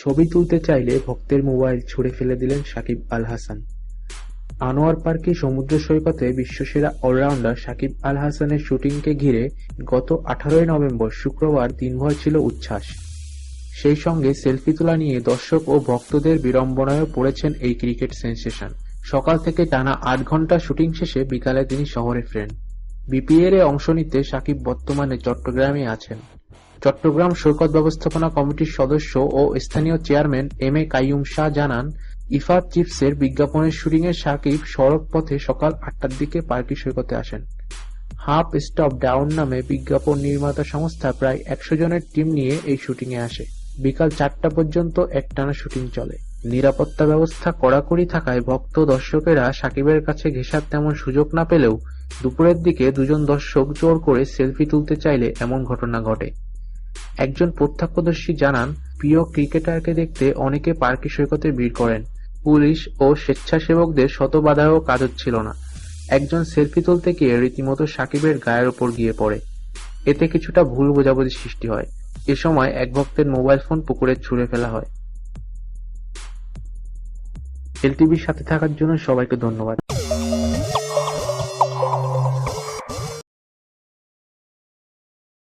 ছবি তুলতে চাইলে ভক্তের মোবাইল ছুঁড়ে ফেলে দিলেন সাকিব আল হাসান। আনোয়ার পার্কে সমুদ্র সৈকতে বিশ্বসেরা অলরাউন্ডার সাকিব আল হাসানের শুটিংকে ঘিরে গত আঠারোই নভেম্বর শুক্রবার দিনভর ছিল উচ্ছ্বাস। সেই সঙ্গে সেলফি তোলা নিয়ে দর্শক ও ভক্তদের বিড়ম্বনায়ও পড়েছেন এই ক্রিকেট সেন্সেশন। সকাল থেকে টানা আট ঘণ্টা শুটিং শেষে বিকালে তিনি শহরে ফেরেন। বিপিএল এ অংশ নিতে সাকিব বর্তমানে চট্টগ্রামে আছেন। চট্টগ্রাম সৈকত ব্যবস্থাপনা কমিটির সদস্য ও স্থানীয় chairman M A Kaiyum Shah জানান, ইফাত চিপসের বিজ্ঞাপনের শুটিংয়ে সাকিব সড়ক পথে সকাল আটটার দিকে পার্কি সৈকতে আসেন। হাফ স্টপ ডাউন নামে বিজ্ঞাপন নির্মাতা সংস্থা প্রায় একশো জনের টিম নিয়ে এই শুটিংয়ে আসে। বিকাল চারটা পর্যন্ত একটানা শুটিং চলে। নিরাপত্তা ব্যবস্থা কড়াকড়ি থাকায় ভক্ত দর্শকেরা সাকিবের কাছে ঘেঁষার তেমন সুযোগ না পেলেও দুপুরের দিকে দুজন দর্শক জোর করে সেলফি তুলতে চাইলে এমন ঘটনা ঘটে। একজন প্রত্যক্ষদর্শী জানান, প্রিয় ক্রিকেটারকে দেখতে অনেকে পার্কে সৈকতে ভিড় করেন। পুলিশ ও স্বেচ্ছাসেবকদের শত বাধাও কাজ হচ্ছিল না। একজন সেলফি তুলতে গিয়ে রীতিমতো সাকিবের গায়ের ওপর গিয়ে পড়ে। এতে কিছুটা ভুল বোঝাবুঝি সৃষ্টি হয়। এ সময় এক ভক্তের মোবাইল ফোন পুকুরে ছুঁড়ে ফেলা হয়। এলটিভির সাথে থাকার জন্য সবাইকে ধন্যবাদ।